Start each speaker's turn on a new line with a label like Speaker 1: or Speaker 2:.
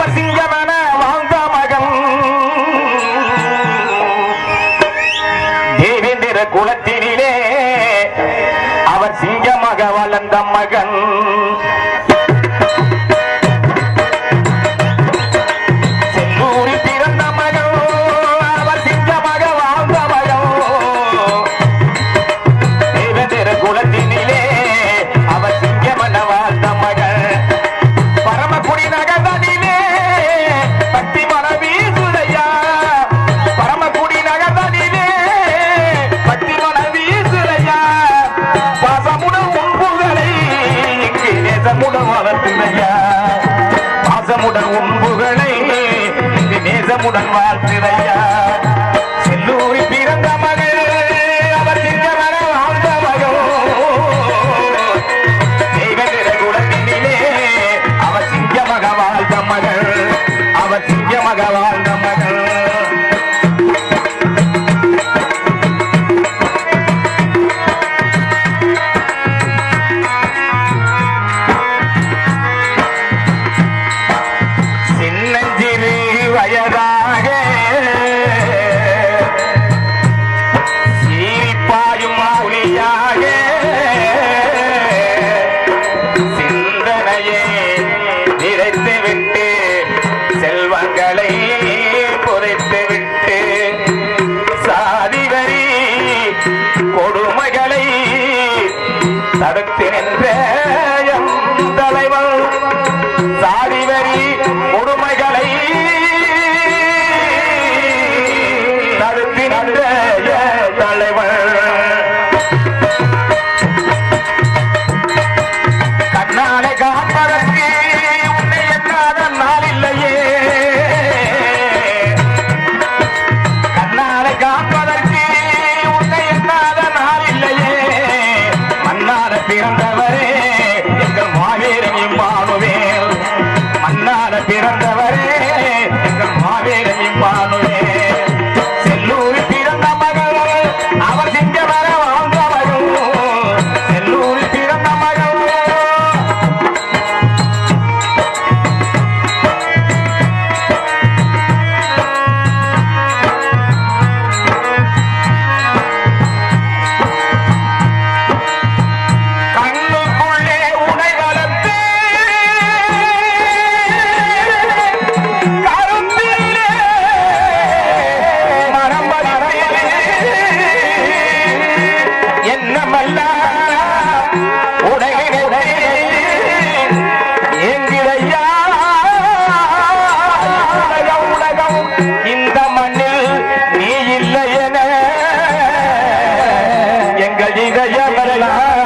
Speaker 1: அவசியமன வாழ்ந்த மகன் தேவேந்திர குலத்தினிலே அவர் சிங்கமாக வளர்ந்த மகன். உடன் வாழ்த்தினை ஆண்டவரே allí de allá para la